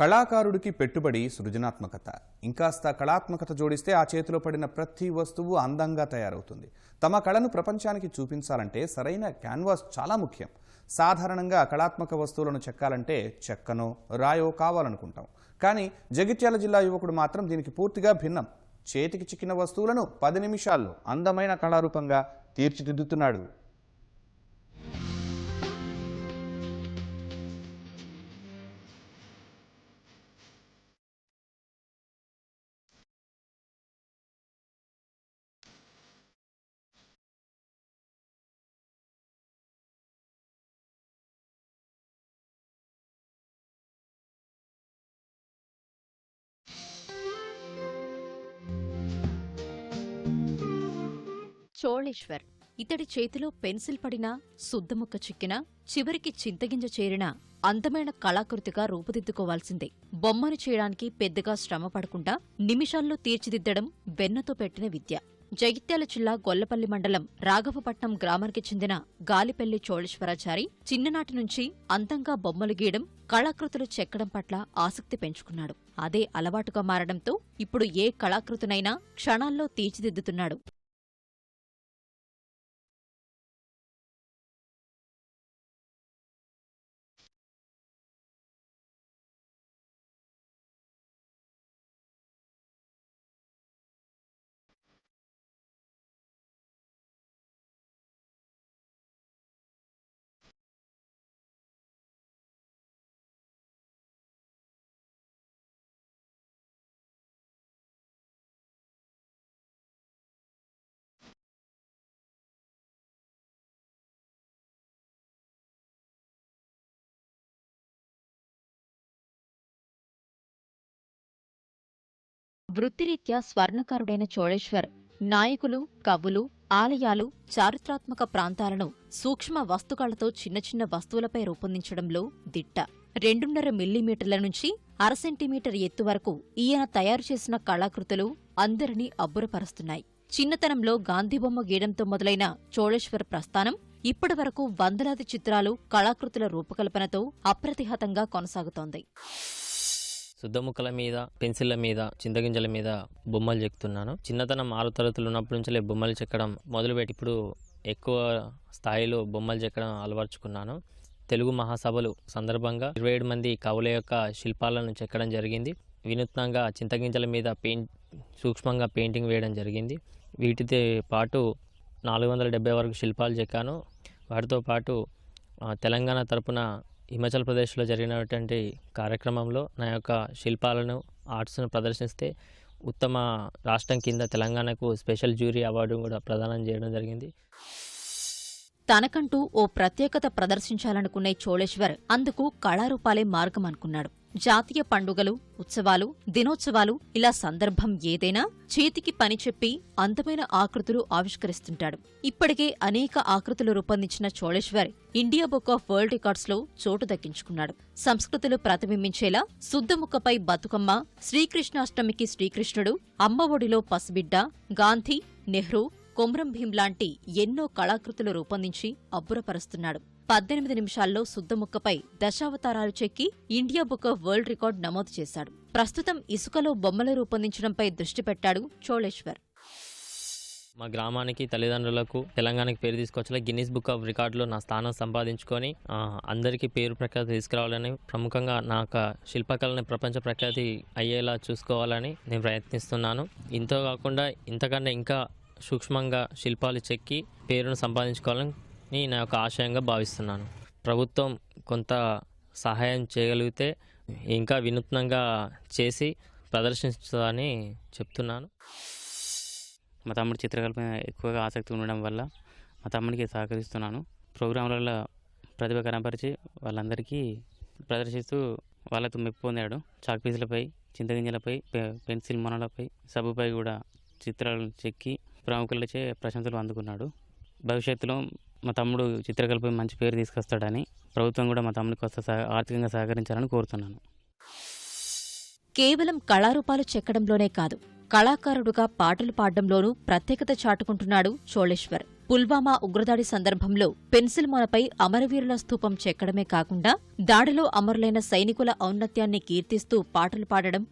కళాకారుడికి పెట్టుబడి సృజనాత్మకత. ఇంకాస్త కళాత్మకత జోడిస్తే ఆ చేతిలో పడిన ప్రతి వస్తువు అందంగా తయారవుతుంది. తమ కళను ప్రపంచానికి చూపించాలంటే సరైన క్యాన్వాస్ చాలా ముఖ్యం. సాధారణంగా కళాత్మక వస్తువులను చెక్కాలంటే చెక్కనో రాయో కావాలనుకుంటాం. కానీ జగిత్యాల జిల్లా యువకుడు మాత్రం దీనికి పూర్తిగా భిన్నం. చేతికి చిక్కిన వస్తువులను పది నిమిషాల్లో అందమైన కళారూపంగా తీర్చిదిద్దుతున్నాడు. చోళేశ్వర్. ఇతడి చేతిలో పెన్సిల్ పడినా సుద్దముక్క చిక్కినా చివరికి చింతగింజ చేరినా అందమైన కళాకృతిగా రూపుదిద్దుకోవాల్సిందే. బొమ్మను చేయడానికి పెద్దగా శ్రమ పడకుండా నిమిషాల్లో తీర్చిదిద్దడం వెన్నతో పెట్టిన విద్య. జగిత్యాల జిల్లా గొల్లపల్లి మండలం రాఘవపట్నం గ్రామానికి చెందిన గాలిపల్లి చోళేశ్వరాచారి చిన్ననాటి నుంచి అందంగా బొమ్మలు గీయడం కళాకృతులు చెక్కడం పట్ల ఆసక్తి పెంచుకున్నాడు. అదే అలవాటుగా మారడంతో ఇప్పుడు ఏ కళాకృతినైనా క్షణాల్లో తీర్చిదిద్దుతున్నాడు. వృత్తిరీత్యా స్వర్ణకారుడైన చోళేశ్వర్ నాయకులు కవులు ఆలయాలు చారిత్రాత్మక ప్రాంతాలను సూక్ష్మ వస్తుకళతో చిన్న చిన్న వస్తువులపై రూపొందించడంలో దిట్ట. రెండున్నర మిల్లీమీటర్ల నుంచి అర సెంటీమీటర్ ఎత్తు వరకు ఈయన తయారు చేసిన కళాకృతులు అందరినీ అబ్బురపరుస్తున్నాయి. చిన్నతనంలో గాంధీబొమ్మ గీయడంతో మొదలైన చోళేశ్వర్ ప్రస్థానం ఇప్పటివరకు వందలాది చిత్రాలు కళాకృతుల రూపకల్పనతో అప్రతిహతంగా కొనసాగుతోంది. శుద్ధముక్కల మీద పెన్సిళ్ళ మీద చింతగింజల మీద బొమ్మలు చెక్కుతున్నాను చిన్నతనం ఆరు తరగతులు ఉన్నప్పటి నుంచి బొమ్మలు చెక్కడం మొదలుపెట్టి ఇప్పుడు ఎక్కువ స్థాయిలో బొమ్మలు చెక్కడం అలవర్చుకున్నాను. తెలుగు మహాసభలు సందర్భంగా ఇరవై ఏడు మంది కవుల యొక్క శిల్పాలను చెక్కడం జరిగింది. వినూత్నంగా చింతగింజల మీద పెయింట్ సూక్ష్మంగా పెయింటింగ్ వేయడం జరిగింది. వీటితో పాటు నాలుగు వందల డెబ్బై వరకు శిల్పాలు చెక్కాను. వాటితో పాటు తెలంగాణ తరపున హిమాచల్ ప్రదేశ్లో జరిగినటువంటి కార్యక్రమంలో నా యొక్క శిల్పాలను ఆర్ట్స్ను ప్రదర్శిస్తే ఉత్తమ రాష్ట్రం కింద తెలంగాణకు స్పెషల్ జ్యూరీ అవార్డు కూడా ప్రదానం చేయడం జరిగింది. తనకంటూ ఓ ప్రత్యేకత ప్రదర్శించాలనుకున్న చోళేశ్వర్ అందుకు కళారూపాలే మార్గం అనుకున్నాడు జాతీయ పండుగలు ఉత్సవాలు దినోత్సవాలు ఇలా సందర్భం ఏదైనా చేతికి పని చెప్పి అందమైన ఆకృతులు ఆవిష్కరిస్తుంటాడు. ఇప్పటికే అనేక ఆకృతులు రూపొందించిన Choleshwar India book of world రికార్డ్స్లో చోటు దక్కించుకున్నాడు. సంస్కృతులు ప్రతిబింబించేలా శుద్ధముక్కపై బతుకమ్మ శ్రీకృష్ణాష్టమికి శ్రీకృష్ణుడు అమ్మ ఒడిలో పసిబిడ్డ గాంధీ నెహ్రూ కొమ్రం భీం లాంటి ఎన్నో కళాకృతులు రూపొందించి అబ్బురపరుస్తున్నాడు. పద్దెనిమిది నిమిషాల్లో శుద్ధముక్కపై దశావతారాలు చెక్కి India book of world record నమోదు చేశాడు. ప్రస్తుతం ఇసుకలో బొమ్మలు రూపొందించడంపై దృష్టి పెట్టాడు చోళేశ్వర్. మా గ్రామానికి తల్లిదండ్రులకు తెలంగాణకి పేరు తీసుకొచ్చేలా గిన్నీస్ బుక్ ఆఫ్ రికార్డులో నా స్థానం సంపాదించుకొని అందరికీ పేరు ప్రఖ్యాతి తీసుకురావాలని ప్రముఖంగా నా యొక్క శిల్పకళని ప్రపంచ ప్రఖ్యాతి అయ్యేలా చూసుకోవాలని నేను ప్రయత్నిస్తున్నాను. ఇంతో కాకుండా ఇంతకన్నా ఇంకా సూక్ష్మంగా శిల్పాలు చెక్కి పేరును సంపాదించుకోవాలని నా యొక్క ఆశయంగా భావిస్తున్నాను. ప్రభుత్వం కొంత సహాయం చేయగలిగితే ఇంకా వినూత్నంగా చేసి ప్రదర్శించాలని చెప్తున్నాను. మా తమ్ముడు చిత్రకళపై ఎక్కువగా ఆసక్తి ఉండడం వల్ల మా తమ్ముడికి సహకరిస్తున్నాను. ప్రోగ్రాంలలో ప్రతిభ కనపరిచి వాళ్ళందరికీ ప్రదర్శిస్తూ వాళ్ళతో మెప్పు పొందాడు. చాక్ పీసులపై చింతగింజలపై పె- పెన్సిల్ మొనలపై సబ్బుపై కూడా చిత్రాలను చెక్కి ప్రముఖులచే ప్రశంసలు అందుకున్నాడు. భవిష్యత్తులో మా తమ్ముడు చిత్రకళపై మంచి పేరు తీసుకొస్తాడని ప్రభుత్వం కూడా మా తమ్ముడికి వస్తే ఆర్థికంగా సహకరించాలని కోరుతున్నాను. కేవలం కళారూపాలు చెక్కడంలోనే కాదు కళాకారుడుగా పాటలు పాడడంలోనూ ప్రత్యేకత చాటుకుంటున్నాడు చోళేశ్వర్. పుల్వామా ఉగ్రదాడి సందర్భంలో పెన్సిల్ మొనపై అమరవీరుల స్థూపం చెక్కడమే కాకుండా దాడిలో అమరులైన సైనికుల ఔన్నత్యాన్ని కీర్తిస్తూ పాటలు పాడడం